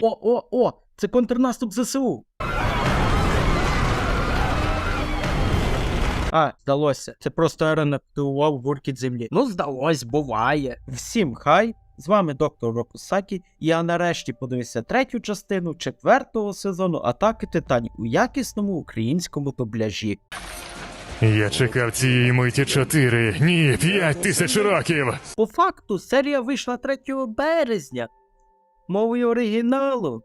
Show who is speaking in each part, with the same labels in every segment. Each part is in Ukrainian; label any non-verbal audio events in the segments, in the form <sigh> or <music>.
Speaker 1: О, о, о! Це контрнаступ ЗСУ. А, здалося. Це просто Ерен активував гуркіт землі. Ну, здалось, буває. Всім хай! З вами доктор Рокусакі, я нарешті подивився третю частину четвертого сезону Атаки Титанів у якісному українському дубляжі.
Speaker 2: Я чекав цієї миті чотири, ні, п'ять тисяч років.
Speaker 1: По факту, серія вийшла 3 березня. Мовою оригіналу.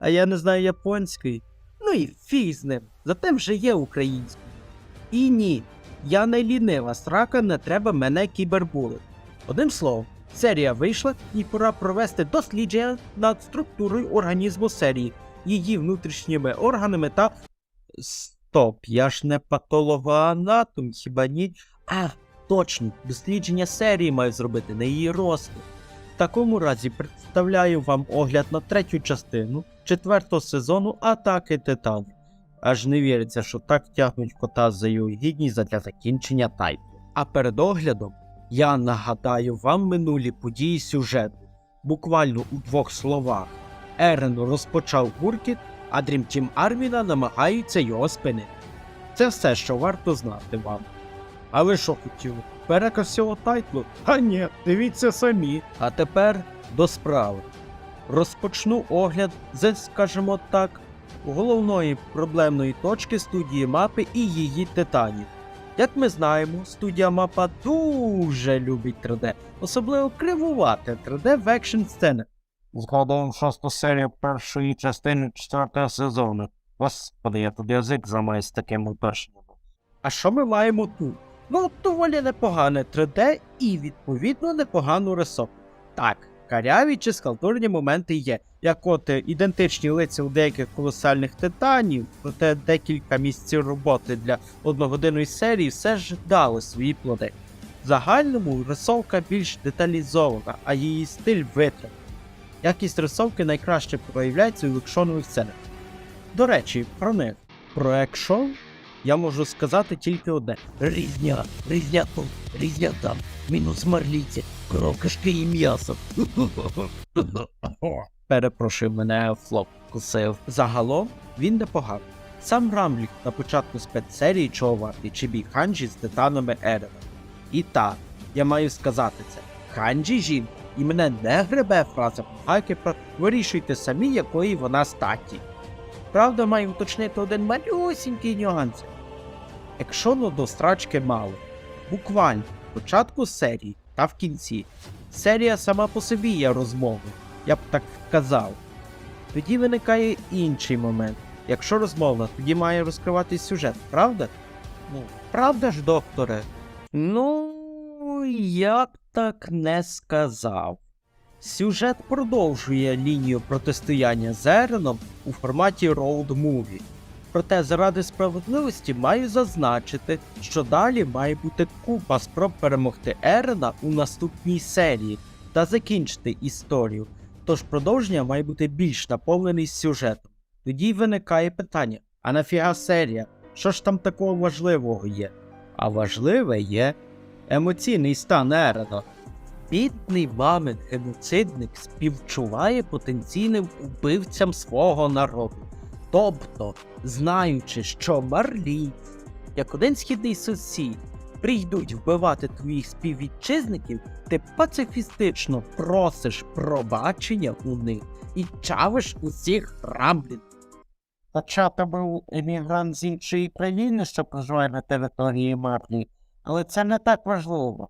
Speaker 1: А я не знаю японської. Ну і фіг з ним. Зате вже є українською. І ні, я не лінива срака, не треба мене кібербулити. Одним словом, серія вийшла і пора провести дослідження над структурою організму серії, її внутрішніми органами та. Стоп, я ж не патологоанатом, хіба ні? А, точно, дослідження серії маю зробити, не її розклад. В такому разі представляю вам огляд на третю частину четвертого сезону Атаки Титанів. Аж не віриться, що так тягнуть кота за його гідність задля закінчення тайпу. А перед оглядом я нагадаю вам минулі події сюжету. Буквально у двох словах. Ерен розпочав гуркіт, а Team Арміна намагаються його спинити. Це все, що варто знати вам. А ви що хотіли? Переказ цього тайтлу? А ні, дивіться самі. А тепер до справи. Розпочну огляд з, скажімо так, головної проблемної точки студії мапи і її титанів. Як ми знаємо, студія мапа дуже любить 3D, особливо кривувати 3D в екшн сценах. Згадуємо шосту серію першої частини четвертого сезону. Господи, я тут язик замаю з таким уточненням. А що ми маємо тут? Ну, доволі непогане 3D і, відповідно, непогану рисовку. Так, каряві чи скалтурні моменти є, як от е, ідентичні лиця у деяких колосальних титанів, проте декілька місяців роботи для одногодинної серії все ж дали свої плоди. В загальному рисовка більш деталізована, а її стиль витриманий. Якість рисовки найкраще проявляється у екшонових сценах. До речі, про них. Про екшон я можу сказати тільки одне: різня, різня тут, різня там, мінус марліці, крокашки і м'ясо. <laughs> Перепрошую, мене флоп кусив. Загалом він непоганий. Сам Рамлік на початку спецсерії чого вартий чи бій Ханджі з титанами Ерена. І так, я маю сказати це. Ханджі жінка, і мене не гребе фраза про вирішуйте самі, якої вона статі. Правда, маю уточнити один малюсінький нюанс. Екшону до страчки мало. Буквально в початку серії та в кінці. Серія сама по собі є розмовою, я б так сказав. Тоді виникає інший момент. Якщо розмовна, тоді має розкриватись сюжет, правда? Ну, правда ж, докторе? Ну, я б так не сказав. Сюжет продовжує лінію протистояння з Ереном у форматі роуд муві. Проте заради справедливості маю зазначити, що далі має бути купа спроб перемогти Ерена у наступній серії та закінчити історію. Тож продовження має бути більш наповнений сюжетом. Тоді виникає питання: а нафіга серія? Що ж там такого важливого є? А важливе є емоційний стан Ерена. Бідний мамин геноцидник співчуває потенційним убивцям свого народу. Тобто, знаючи, що марлі, як один східний сусід, прийдуть вбивати твоїх співвітчизників, ти пацифістично просиш пробачення у них і чавиш усіх рамблін. Хоча ти був емігрант з іншої країни, що проживає на території Марлі, але це не так важливо.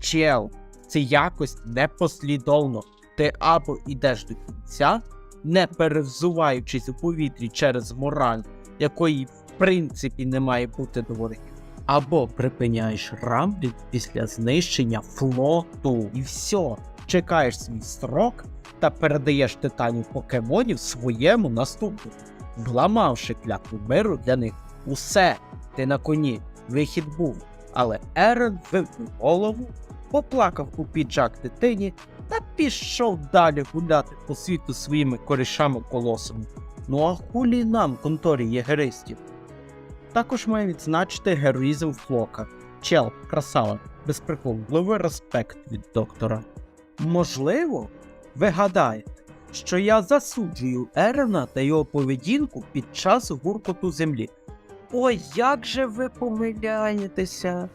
Speaker 1: Чел, це якось непослідовно. Ти або йдеш до кінця, не перевзуваючись у повітрі через мораль, якої в принципі не має бути до ворогів, або припиняєш рамблі після знищення флоту. І все, чекаєш свій строк та передаєш титанів покемонів своєму наступнику, вламавши клятву миру для них. Усе, ти на коні, вихід був. Але Ерен вивнув голову, поплакав у піджак дитині та пішов далі гуляти по світу своїми корішами колосами. Ну а хулі нам конторі єгеристів. Також маю відзначити героїзм Флока. Чел, красава, без приколу, лови респект від доктора. Можливо, ви гадаєте, що я засуджую Ерена та його поведінку під час гуркоту землі. Ой, як же ви помиляєтеся?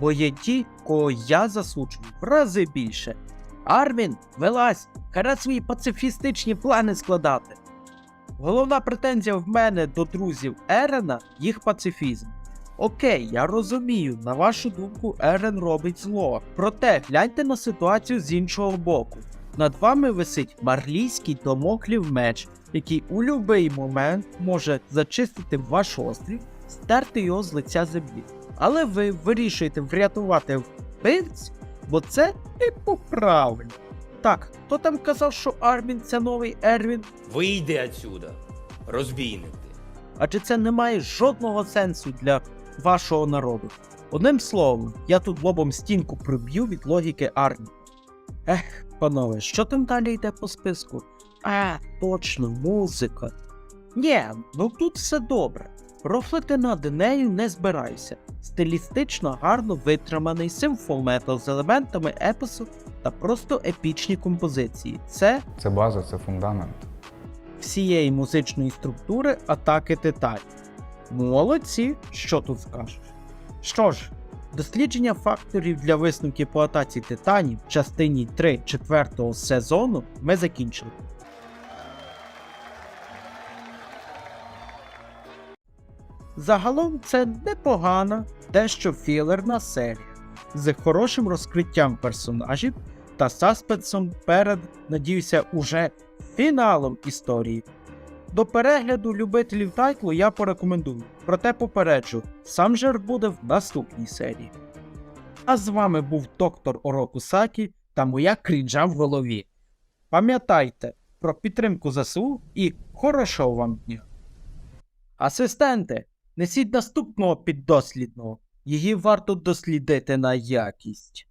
Speaker 1: Бо є ті, кого я засуджую в рази більше. Армін, вилазь, хара свої пацифістичні плани складати. Головна претензія в мене до друзів Ерена їх пацифізм. Окей, я розумію, на вашу думку, Ерен робить зло. Проте гляньте на ситуацію з іншого боку. Над вами висить марлійський домоклів меч, який у будь-який момент може зачистити ваш острів, стерти його з лиця землі. Але ви вирішуєте врятувати вбивць, бо це типу правильно. Так, хто там казав, що Армін це новий Ервін?
Speaker 3: Вийди отсюда, розбійник ти.
Speaker 1: Адже це не має жодного сенсу для вашого народу. Одним словом, я тут лобом стінку приб'ю від логіки армії. Ех, панове, що там далі йде по списку? А, точно, музика. Ні, ну тут все добре. Рофлити над нею не збираюся. Стилістично гарно витриманий симфол-метал з елементами епосу та просто епічні композиції. Це
Speaker 4: Це база, це фундамент.
Speaker 1: всієї музичної структури атаки титанів. Молодці, що тут скажеш? Що ж, дослідження факторів для висновків по атаці титанів в частині 3 4 сезону ми закінчили. Загалом це непогана, дещо філерна серія з хорошим розкриттям персонажів та саспенсом перед, надіюся, уже фіналом історії. До перегляду любителів тайтлу я порекомендую, проте попереджу, сам жер буде в наступній серії. А з вами був доктор Ороку Сакі та моя крінжа в голові. Пам'ятайте про підтримку ЗСУ і хорошого вам дня. Асистенти, несіть наступного піддослідного. Її варто дослідити на якість.